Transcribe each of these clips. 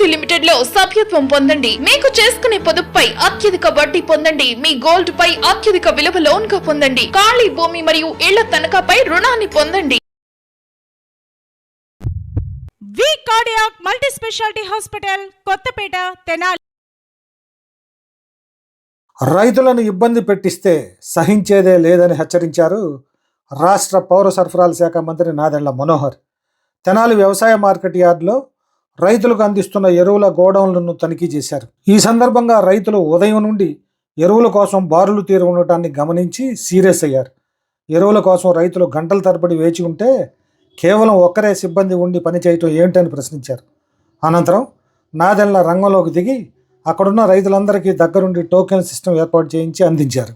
రైతు లిమిటెడ్లో సభ్యత్వం పొందండి. మీకు చేసుకునే పొదుపుపై అత్యధిక వడ్డీ పొందండి. మీ గోల్డ్ పై అత్యధిక విలువ లోన్గా పొందండి. ఖాళీ భూమి మరియు ఇళ్ళ తనఖాపై రుణాన్ని పొందండి. V cardiac multi speciality hospital Kothapeta Tenali. రైతులను ఇబ్బంది పెట్టిస్తే సహించేదే లేదని హెచ్చరించారు రాష్ట్ర పౌర సరఫరాల శాఖ మంత్రి నాదెళ్ళ మనోహర్. తెనాలి వ్యవసాయ మార్కెట్ యార్డులో రైతులకు అందిస్తున్న ఎరువుల గోడౌన్లను తనిఖీ చేశారు. ఈ సందర్భంగా రైతులు ఉదయం నుండి ఎరువుల కోసం బారులు తీరు ఉండటాన్ని గమనించి సీరియస్ అయ్యారు. ఎరువుల కోసం రైతులు గంటల తరబడి వేచి ఉంటే కేవలం ఒక్కరే సిబ్బంది ఉండి పనిచేయటం ఏంటని ప్రశ్నించారు. అనంతరం నాదెళ్ళ రంగంలోకి దిగి అక్కడున్న రైతులందరికీ దగ్గరుండి టోకెన్ సిస్టమ్ ఏర్పాటు చేయించి అందించారు.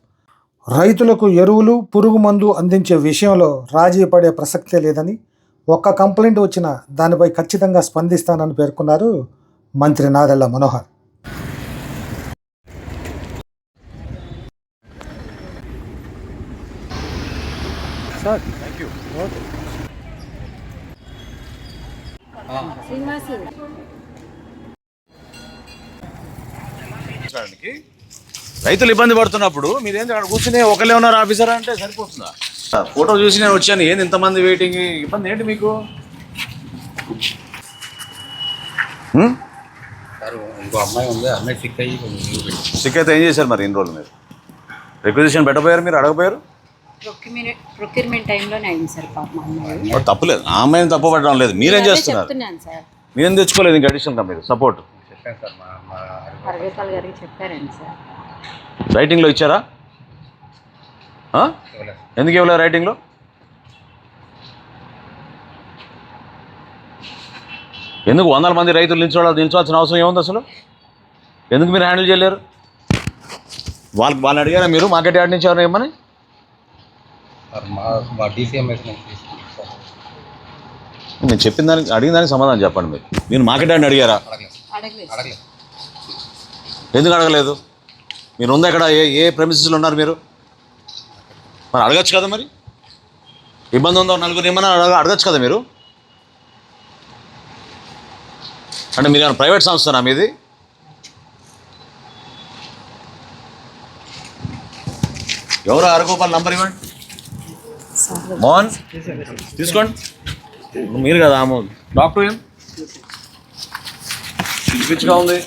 రైతులకు ఎరువులు పురుగు మందు అందించే విషయంలో రాజీ పడే ప్రసక్తే లేదని ఒక్క కంప్లైంట్ వచ్చినా దానిపై ఖచ్చితంగా స్పందిస్తానని పేర్కొన్నారు మంత్రి నాదెళ్ళ మనోహర్. చేయడానికి రైతులు ఇబ్బంది పడుతున్నప్పుడు మీరేం అక్కడ కూర్చుని ఒకళ్ళే ఉన్నారు ఆఫీసర్ అంటే సరిపోతుందా? ఫోటో చూసి నేను వచ్చాను. ఏంది ఇంతమంది వెయిటింగ్ ఇబ్బంది ఏంటి మీకు? ఇంకో అమ్మాయి ఉంది అమ్మాయి సిక్ అయ్యి సిక్ అయితే ఏం చేశారు మరి ఇన్ని రోజులు మీరు? రిక్వజిషన్ పెట్టపోయారు మీరు అడగపోయారు ప్రొక్యూమెంట్ ప్రొక్యూర్మెంట్ టైంలోనే అయింది సార్ పాప మా అమ్మాయి. మరి తప్పులేదు. ఆ అమ్మాయిని తప్పు పడడం లేదు. మీరేం చేస్తున్నారు? మీరేం తెచ్చుకోలేదు ఇంకా అడిషనల్గా మీరు? సపోర్ట్ చెప్పాను సార్ మా మా అరవేపాల్ గారికి చెప్పారండి సార్. రైటింగ్లో ఇచ్చారా. ఎందుకు ఇవ్వలేదు రైటింగ్లో? ఎందుకు వందల మంది రైతులు నిల్చోవాలి నిల్చోవాల్సిన అవసరం ఏముంది అసలు? ఎందుకు మీరు హ్యాండిల్ చేయలేరు? వాళ్ళకి వాళ్ళని అడిగారా మీరు మార్కెట్ యార్డ్ నుంచి ఎవరైనా సార్ నేను చెప్పిన దానికి అడిగిన దానికి సమాధానం చెప్పండి మీరు. మీరు మార్కెట్ యార్డ్ని అడిగారా? అడగలేదు. అడగలేదు. అడగలేదు ఎందుకు అడగలేదు? మీరు ఉందా ఇక్కడ? ఏ ఏ ప్రెమిసెస్లో ఉన్నారు మీరు? మరి అడగచ్చు కదా మరి? ఇబ్బంది ఉందో నలుగురు ఏమన్నా అడగ అడగచ్చు కదా మీరు? అంటే మీరు ఏమైనా ప్రైవేట్ సంస్థనా మీది? ఎవరు అరగోపాల్ నంబర్ ఇవ్వండి. మోహన్ తీసుకోండి. మీరు కదా ఆమె. డాక్టర్ ఏం? పిచ్చిగా ఉంది.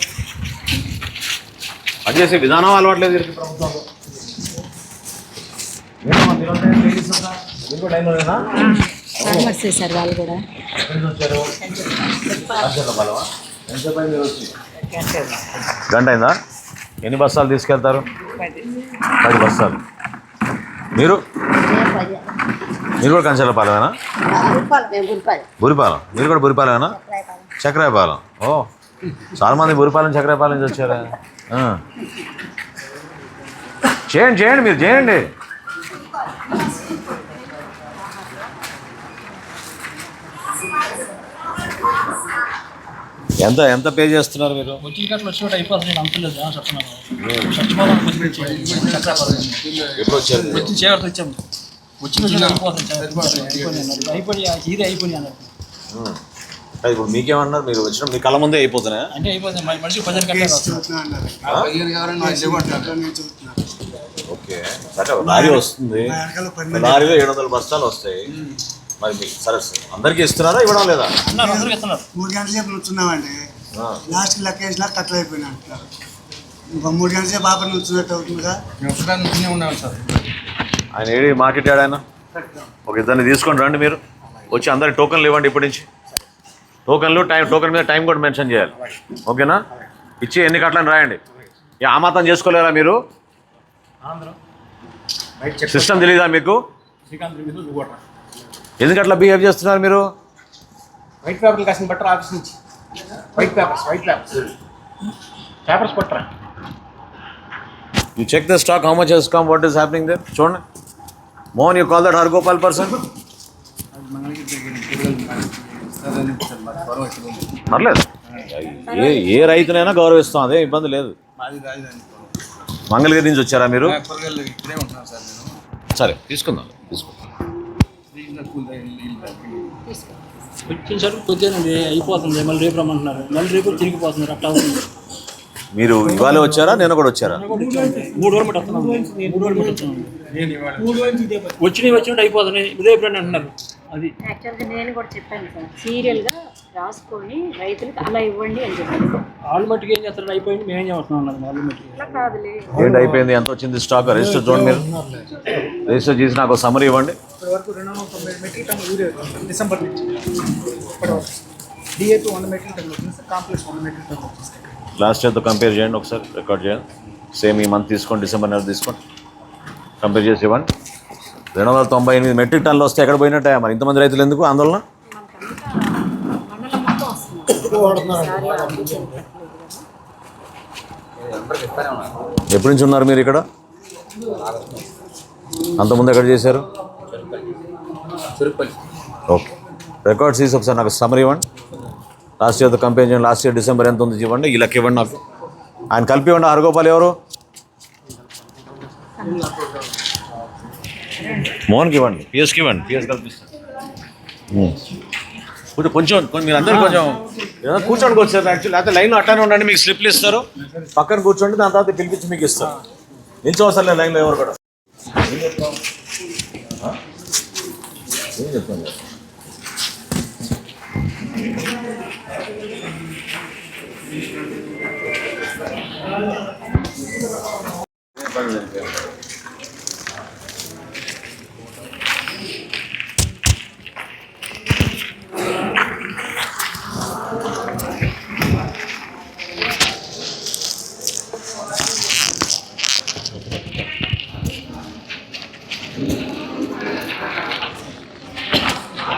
అది చేసే విధానం అలవాట్లేదు ప్రభుత్వంలో ఏంటమ్మా, మీరంతా ఏం ladies అంతా? మీరు కూడా లైన్లోనేనా? ఫార్మర్స్ సార్ వాళ్ళు కూడా? గంట అయిందా? ఎన్ని బస్తాలు తీసుకెళ్తారు? పది. బస్తాలు మీరు? మీరు కూడా కంచెల పాలమేనా బురిపాలెం మీరు కూడా బురిపాలమేనా చక్రాయపాలెం ఓ చాలా మంది బురిపాలెం చక్రాయపాలెం నుంచి వచ్చారా. ఆ. చేయండి చేయండి మీరు చేయండి. ఎంత ఎంత పే చేస్తున్నారు మీరు? ఎప్పుడు వచ్చారు? వచ్చి వచ్చాము. అది ఇప్పుడు మీకేమన్నారు? మీరు వచ్చిన మీ కళ్ళ ముందే అయిపోతున్నాయా అంటే అయిపోతుంది. ఓకే. సరే లారీ వస్తుంది. లారీలో ఏడు వందల బస్తాలు వస్తాయి. మరి మీకు సరే సరే. అందరికీ ఇస్తున్నారా ఇవ్వడం లేదా? అన్నారు అందరికి ఇస్తున్నారు. మూడు గంటల సేపు నుంచున్నామండి. ఆ. లాస్ట్కి లెక్క వేసినా కట్లు అయిపోయినా అంటున్నారు ఇంకో మూడు గంటల సేపు ఆపర్ నుంచున్నట్టు అవుతుందిగా. ఆయన ఏడి మార్కెట్ యాడ్ ఆయన? ఒక ఇద్దరిని తీసుకొని రండి మీరు. వచ్చి అందరి టోకన్లు ఇవ్వండి ఇప్పటి నుంచి. టోకన్లు టైం టోకన్ మీద టైం కూడా మెన్షన్ చేయాలి. ఓకేనా? ఇచ్చి ఎన్ని కట్లని రాయండి. ఇక ఆ మాత్రం చేసుకోలేరా మీరు? సిస్టమ్ తెలీదా మీకు? శ్రీకాంత్ మీద దువ్వట ఎందుకు అట్లా బిహేవ్ చేస్తున్నారు మీరు? వైట్ పేపర్లు కాసిన బట్టరు ఆఫీస్ నుంచి. White papers white papers papers పట్టరా you check the stock how much has come what is happening there చూడండి. Mohan you call that Hargopal person పర్లేదు. ఏ ఏ రైతునైనా గౌరవిస్తాం అదే ఇబ్బంది లేదు. మంగళగిరి నుంచి వచ్చారా మీరు? ఇక్కడే ఉంటున్నాను సార్ నేను. సరే తీసుకుందాం తీసుకుందాం. సరుకు పొద్దునండి అయిపోతుంది. మళ్ళీ రేపు రమ్మంటున్నారు. మళ్ళీ రేపు తిరిగిపోతున్నారు అట్లా అవుతుంది. మీరు ఇవాళ వచ్చారా? నేను కూడా వచ్చారా? మూడు రోజులు బట్టి వస్తున్నాం. మూడు రోజులు బట్టి వస్తున్నాం. వచ్చినవి వచ్చినట్టు అయిపోతున్నాయి. రేపు రండి అంటున్నారు. అది. యాక్చువల్గా నేను కూడా చెప్పాను సార్ సీరియల్గా రాసుకొని రైతులకు అలా ఇవ్వండి అని చెప్పాను వాళ్ళు మట్టుకు ఏం చేస్తారు? అయిపోయింది మేమేం చేస్తున్నాం అన్నారు వాళ్ళు మట్టుకు కాదులే. ఏంటి అయిపోయింది? ఎంత వచ్చింది స్టాక్ రిజిస్టర్ చూడండి మీరు. రిజిస్టర్ చేసి నాకు సమరీ ఇవ్వండి. ఇప్పటి వరకు రెండు వందల తొంభై మెట్రిక్ టన్ యూరియా డిసెంబర్ నుంచి. ఇప్పటి వరకు. డిఏపి వంద మెట్రిక్ టన్ వచ్చింది సార్ కాంప్లెక్స్ వంద మెట్రిక్ టన్ వచ్చింది లాస్ట్ ఇయర్తో కంపేర్ చేయండి ఒకసారి రికార్డ్ చేయండి. సేమ్ ఈ మంత్ తీసుకోండి డిసెంబర్ నెల తీసుకోండి. కంపేర్ చేసి ఇవ్వండి. రెండు వందల తొంభై ఎనిమిది మెట్రిక్ టన్నులు వస్తే ఎక్కడ పోయినట్టే? మరి ఇంతమంది రైతులు ఎందుకు ఆందోళన? ఎప్పటి నుంచి ఉన్నారు మీరు ఇక్కడ? అంతకుముందు ఎక్కడ చేశారు? ఓకే. రికార్డ్స్ తీసి ఒకసారి నాకు సమర్ ఇవ్వండి. లాస్ట్ ఇయర్తో కంపేర్ చేయండి లాస్ట్ ఇయర్ డిసెంబర్ ఎంత ఉంది ఇవ్వండి. ఈ లెక్క ఇవ్వండి నాకు. ఆయన కలిపి ఇవ్వండి. హరగోపాల్ ఎవరు? మోహన్కి ఇవ్వండి. పిఎస్కి ఇవ్వండి. పిఎస్ కల్పిస్తాను. కొంచెం కొంచెం మీరు అందరూ కొంచెం ఏదైనా కూర్చోండి వచ్చారు యాక్చువల్లీ లేకపోతే లైన్లో అట్టానే ఉండండి మీకు స్లిప్లు ఇస్తారు. పక్కన కూర్చోండి దాని తర్వాత పిలిపించి మీకు ఇస్తారు. నిల్చోవసరం లేదు లైన్లో ఎవరు కూడా. ఏం చెప్తాం ఆ? ఏం చెప్తాం లేదు.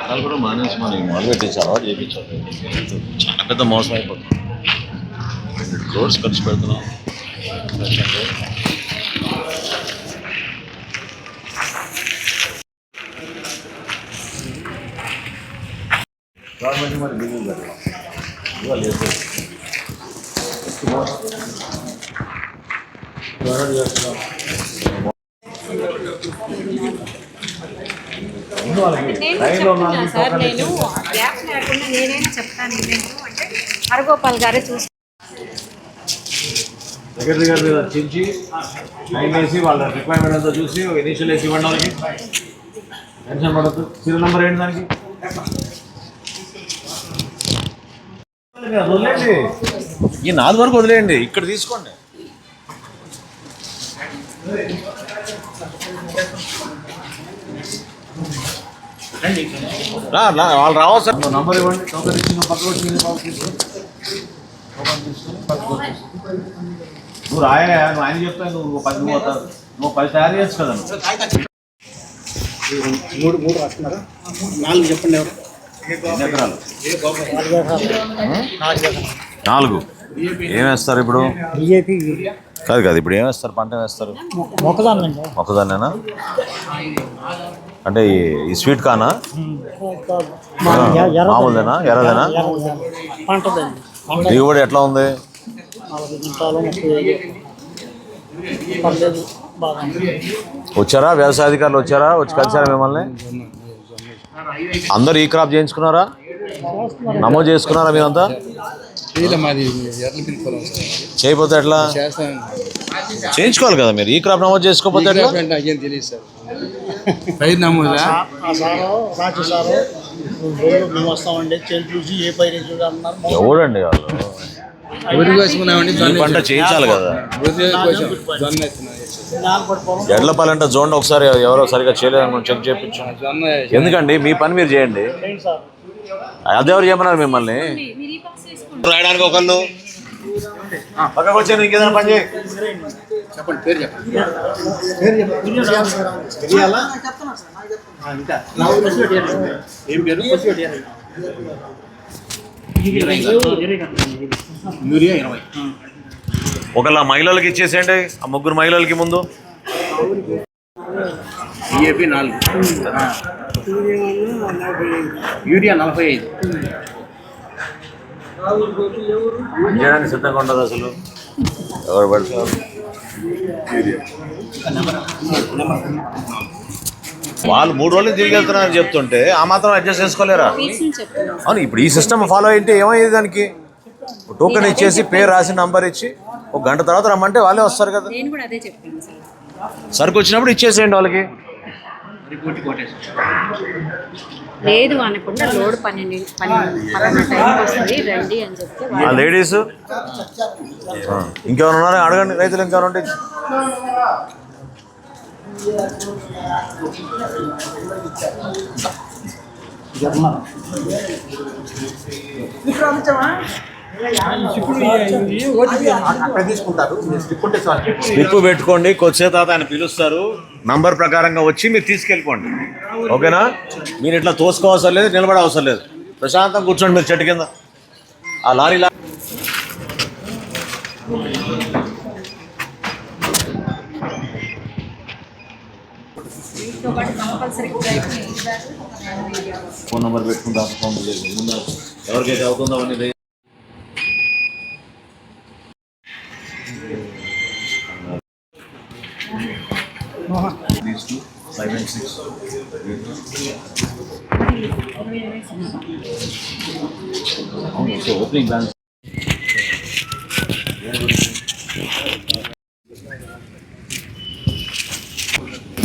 వాళ్ళు కూడా మానేసి మనం మొదలు పెట్టేసి అలవాటు చేయించాలి చాలా పెద్ద మోసం అయిపోతుంది. హండ్రెడ్ క్రోర్స్ ఖర్చు పెడుతున్నాం. గవర్నమెంట్ మరి బిల్లులు కట్టాలి ఇవాళ చేసేది. నేను చెప్తున్నా సార్? నేను గ్యాప్ లేకుండా నేనైనా చెప్తాను ఇదేంటో అంటే హరగోపాల్ గారే చూసి మీద చించి వేసి వాళ్ళ రిక్వైర్మెంట్ అంతా చూసి ఇనిషియల్ వేసి ఇవ్వండి వాళ్ళకి. టెన్షన్ పడద్దు. సీరియల్ నెంబర్ ఏంటి దానికి? వదిలేయండి. ఈ నాలుగు వరకు వదిలేయండి. ఇక్కడ తీసుకోండి. వాళ్ళు రావచ్చు సార్. నంబర్ ఇవ్వండి. టోకెన్ ఇచ్చిన నువ్వు రాయా నువ్వు ఆయన చెప్తా నువ్వు పది అవుతావు. నువ్వు పది తయారు చేయొచ్చు కదా మూడు మూడు రాస్తున్నారా? నాలుగు చెప్పండి ఎవరు? ఎకరాలు? నాలుగు ఏం వేస్తారు ఇప్పుడు? బీజేపీ కాదు కాదు ఇప్పుడు ఏం వేస్తారు? పంట వేస్తారు? మొక్కదాన్ని మొక్కదాన్నేనా అంటే ఈ- స్వీట్ కానా? మామూలుదేనా? ఎర్రదేనా? దిగుబడి ఎట్లా ఉంది? వచ్చారా? వ్యవసాయ అధికారులు వచ్చారా? వచ్చి కలిసారా మిమ్మల్ని? అందరు ఈ క్రాప్ చేయించుకున్నారా? నమోదు చేసుకున్నారా మీరంతా చేయకపోతే ఎట్లా? చేయించుకోవాలి కదా మీరు? ఈ క్రాప్ నమోదు చేసుకోకపోతే ఎట్లా? పైరు సారు రాజు సారు మేము వస్తామండి చేతి చూసి ఏ పైరు చూసి అన్నారు. ఎవడండి వాళ్ళు? వరి కోసుకున్నామండి? ఈ పంట చేయించాలి కదా. ఎడ్ల అంటే జోన్ ఒకసారి ఎవరో సరిగా చేయలేదని మనం చెక్ చేయించు. ఎందుకండి? మీ పని మీరు చేయండి. సార్. అదెవరు చేయమన్నారు మిమ్మల్ని? రాయడానికి ఒకళ్ళు. పక్కకు వచ్చాను ఇంకేదైనా పని చేయి. చెప్పండి పేరు చెప్పండి. తెలియాలా ఇంకా. ఏం పేరు? యూరియా ఇరవై. ఒకళ్ళ మహిళలకి ఇచ్చేసేయండి ఆ ముగ్గురు మహిళలకి ముందు. డిఏపి నాలుగు. యూరియా నలభై ఐదు. చేయడానికి సిద్ధంగా ఉండదు అసలు. ఎవరు పడితే వాళ్ళు. మూడు రోజులు తిరిగి వెళ్తున్నారని చెప్తుంటే ఆ మాత్రం అడ్జస్ట్ చేసుకోలేరా? అవును ఇప్పుడు ఈ సిస్టమ్ ఫాలో అయితే ఏమయ్యేది దానికి? టోకెన్ ఇచ్చేసి పేరు రాసి నంబర్ ఇచ్చి ఒక గంట తర్వాత రమ్మంటే వాళ్ళే వస్తారు కదా. సరుకు వచ్చినప్పుడు ఇచ్చేసేయండి వాళ్ళకి. లేదు అనకుండా లోడ్ పన్నెండు పన్నెండు టైంకి వస్తుంది రండి అని చెప్తే లేడీస్? ఇంకెవరు ఉన్నారా? అడగండి రైతులు ఇంకెవరు ఉంటే తీసుకుంటారు స్లిప్ పెట్టుకోండి కొద్దిసేపు తర్వాత ఆయన పిలుస్తారు. నంబర్ ప్రకారంగా వచ్చి మీరు తీసుకెళ్ళిపోండి. ఓకేనా? మీరు ఇట్లా తోసుకోవసరం లేదు నిలబడే అవసరం లేదు. ప్రశాంతం కూర్చోండి మీరు చెట్టు కింద. ఆ లారీ ఫోన్ నెంబర్ పెట్టుకుంటాం ఫోన్ ముందు ఎవరికైతే అవుతుందో అవన్నీ five and six. so opening balance.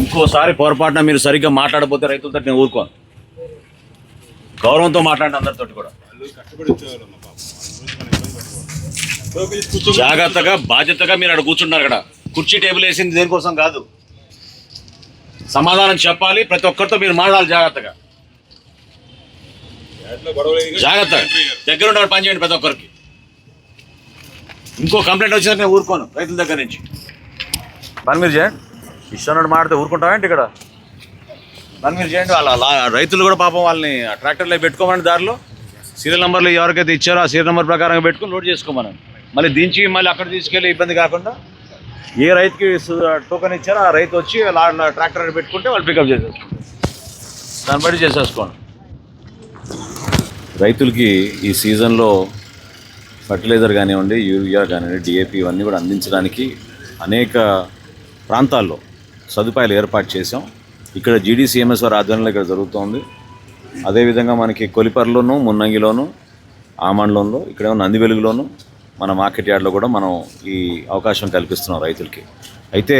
ఇంకోసారి పొరపాటున మీరు సరిగ్గా మాట్లాడకపోతే రైతులతో నేను ఊరుకోను గౌరవంతో మాట్లాడండి అందరితోటి కూడా జాగ్రత్తగా బాధ్యతగా మీరు అక్కడ కూర్చున్నారు అక్కడ కుర్చీ టేబుల్ వేసింది దేనికోసం కాదు సమాధానం చెప్పాలి. ప్రతి ఒక్కరితో మీరు మాట్లాడాలి జాగ్రత్తగా. జాగ్రత్త దగ్గర ఉండాలి పని చేయండి ప్రతి ఒక్కరికి. ఇంకో కంప్లైంట్ వచ్చినాక నేను ఊరుకోను రైతుల దగ్గర నుంచి. పని మీరు చేయండి. ఇష్టం మాడితే ఊరుకుంటామేంటి ఇక్కడ? పని మీరు చేయండి. వాళ్ళ రైతులు కూడా పాపం వాళ్ళని ట్రాక్టర్లో పెట్టుకోమని దారిలో సీరియల్ నెంబర్లు ఎవరికైతే ఇచ్చారో ఆ సీరియల్ నెంబర్ ప్రకారం పెట్టుకుని లోడ్ చేసుకోమని మళ్ళీ దించి మళ్ళీ అక్కడ తీసుకెళ్ళి ఇబ్బంది కాకుండా ఏ రైతుకి టోకన్ టోకెన్ ఇచ్చారో ఆ రైతు వచ్చి లా- ట్రాక్టర్ పెట్టుకుంటే వాళ్ళు పికప్ చేసేసుకుంటారు దాన్ని బట్టి చేసేసుకోండి. రైతులకి ఈ సీజన్లో ఫర్టిలైజర్ కానివ్వండి యూరియా కానివ్వండి డిఏపి ఇవన్నీ కూడా అందించడానికి అనేక ప్రాంతాల్లో సదుపాయాలు ఏర్పాటు చేసాం ఇక్కడ జీడీసీఎంఎస్ వారి ఆధ్వర్యంలో ఇక్కడ జరుగుతోంది. అదేవిధంగా మనకి కొలిపర్లోను మున్నంగిలోను ఆమండ్లోను ఇక్కడ నందివెలుగులోను మన మార్కెట్ యార్డ్లో కూడా మనం ఈ అవకాశం కల్పిస్తున్నాం రైతులకి. అయితే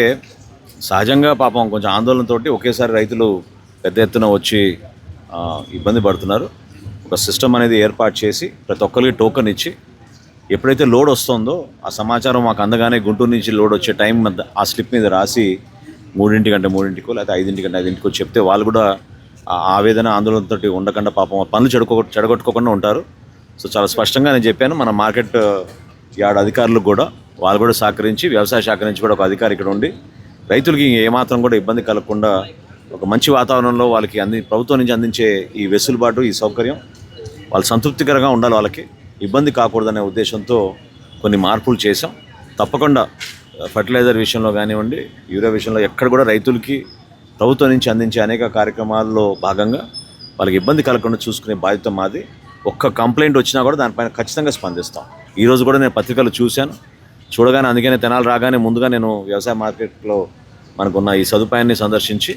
సహజంగా పాపం కొంచెం ఆందోళనతో ఒకేసారి రైతులు పెద్ద ఎత్తున వచ్చి ఇబ్బంది పడుతున్నారు. ఒక సిస్టమ్ అనేది ఏర్పాటు చేసి ప్రతి ఒక్కరికి టోకెన్ ఇచ్చి ఎప్పుడైతే లోడ్ వస్తుందో ఆ సమాచారం మాకు అందగానే గుంటూరు నుంచి లోడ్ వచ్చే టైం ఆ స్లిప్ మీద రాసి మూడింటికంటే మూడింటికో లేకపోతే ఐదింటికంటే ఐదింటికో చెప్తే వాళ్ళు కూడా ఆవేదన ఆందోళనతో ఉండకుండా పాపం పనులు చెడుకో చెడగొట్టుకోకుండా ఉంటారు. సో చాలా స్పష్టంగా నేను చెప్పాను మన మార్కెట్ యార్డ్ అధికారులకు కూడా వాళ్ళు కూడా సహకరించి వ్యవసాయ శాఖ నుంచి కూడా ఒక అధికారి ఇక్కడ ఉండి రైతులకి ఏమాత్రం కూడా ఇబ్బంది కలగకుండా ఒక మంచి వాతావరణంలో వాళ్ళకి అంది ప్రభుత్వం నుంచి అందించే ఈ వెసులుబాటు ఈ సౌకర్యం వాళ్ళు సంతృప్తికరంగా ఉండాలి వాళ్ళకి. ఇబ్బంది కాకూడదనే ఉద్దేశంతో కొన్ని మార్పులు చేసాం తప్పకుండా ఫర్టిలైజర్ విషయంలో కానివ్వండి యూరియా విషయంలో ఎక్కడ కూడా రైతులకి ప్రభుత్వం నుంచి అందించే అనేక కార్యక్రమాల్లో భాగంగా వాళ్ళకి ఇబ్బంది కలగకుండా చూసుకునే బాధ్యత మాది. ఒక్క కంప్లైంట్ వచ్చినా కూడా దానిపైన ఖచ్చితంగా స్పందిస్తాం. ఈరోజు కూడా నేను పత్రికలు చూశాను. చూడగానే అందుకనే తెనాలు రాగానే ముందుగా నేను వ్యవసాయ మార్కెట్లో మనకున్న ఈ సదుపాయాన్ని సందర్శించి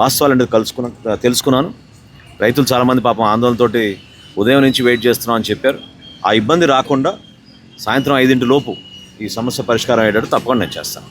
వాస్తవాలు అంటే కలుసుకున్న తెలుసుకున్నాను. రైతులు చాలామంది పాపం ఆందోళనతోటి ఉదయం నుంచి వెయిట్ చేస్తున్నాం అని చెప్పారు. ఆ ఇబ్బంది రాకుండా సాయంత్రం ఐదింటి లోపు ఈ సమస్య పరిష్కారం అయ్యేటట్టు తప్పకుండా నేను చేస్తాను.